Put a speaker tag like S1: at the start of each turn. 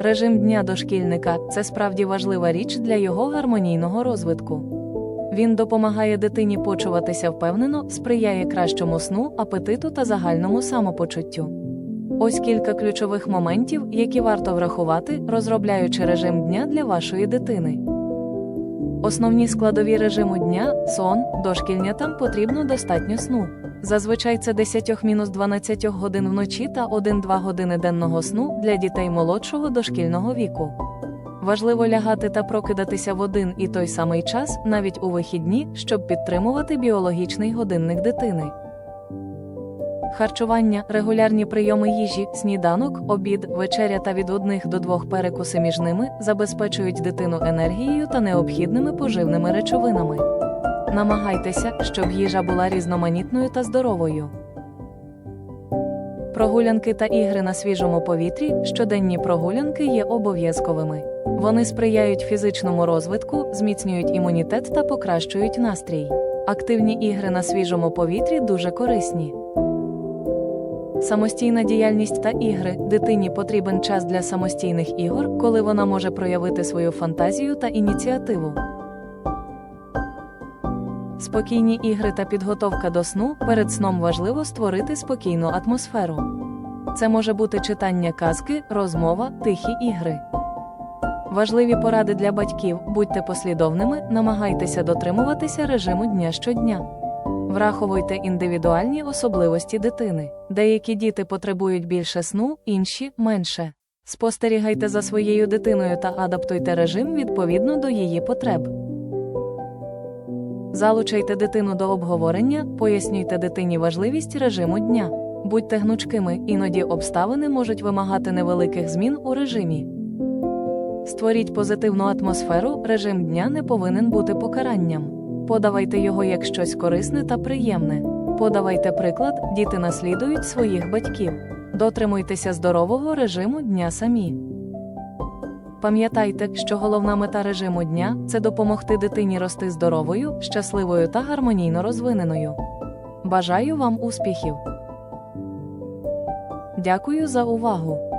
S1: Режим дня дошкільника це справді важлива річ для його гармонійного розвитку. Він допомагає дитині почуватися впевнено, сприяє кращому сну, апетиту та загальному самопочуттю. Ось кілька ключових моментів, які варто врахувати, розробляючи режим дня для вашої дитини. Основні складові режиму дня сон, дошкільнятам потрібно достатньо сну. Зазвичай це 10-12 годин вночі та 1-2 години денного сну для дітей молодшого дошкільного віку. Важливо лягати та прокидатися в один і той самий час, навіть у вихідні, щоб підтримувати біологічний годинник дитини. Харчування, регулярні прийоми їжі, сніданок, обід, вечеря та від одних до двох перекуси між ними забезпечують дитину енергією та необхідними поживними речовинами. Намагайтеся, щоб їжа була різноманітною та здоровою. Прогулянки та ігри на свіжому повітрі, щоденні прогулянки є обов'язковими. Вони сприяють фізичному розвитку, зміцнюють імунітет та покращують настрій. Активні ігри на свіжому повітрі дуже корисні. Самостійна діяльність та ігри дитині потрібен час для самостійних ігор, коли вона може проявити свою фантазію та ініціативу. Спокійні ігри та підготовка до сну перед сном важливо створити спокійну атмосферу. Це може бути читання казки, розмова, тихі ігри. Важливі поради для батьків: будьте послідовними, намагайтеся дотримуватися режиму дня щодня. Враховуйте індивідуальні особливості дитини. Деякі діти потребують більше сну, інші менше. Спостерігайте за своєю дитиною та адаптуйте режим відповідно до її потреб. Залучайте дитину до обговорення, пояснюйте дитині важливість режиму дня. Будьте гнучкими, іноді обставини можуть вимагати невеликих змін у режимі. Створіть позитивну атмосферу, режим дня не повинен бути покаранням. Подавайте його як щось корисне та приємне. Подавайте приклад, діти наслідують своїх батьків. Дотримуйтеся здорового режиму дня самі. Пам'ятайте, що головна мета режиму дня це допомогти дитині рости здоровою, щасливою та гармонійно розвиненою. Бажаю вам успіхів! Дякую за увагу!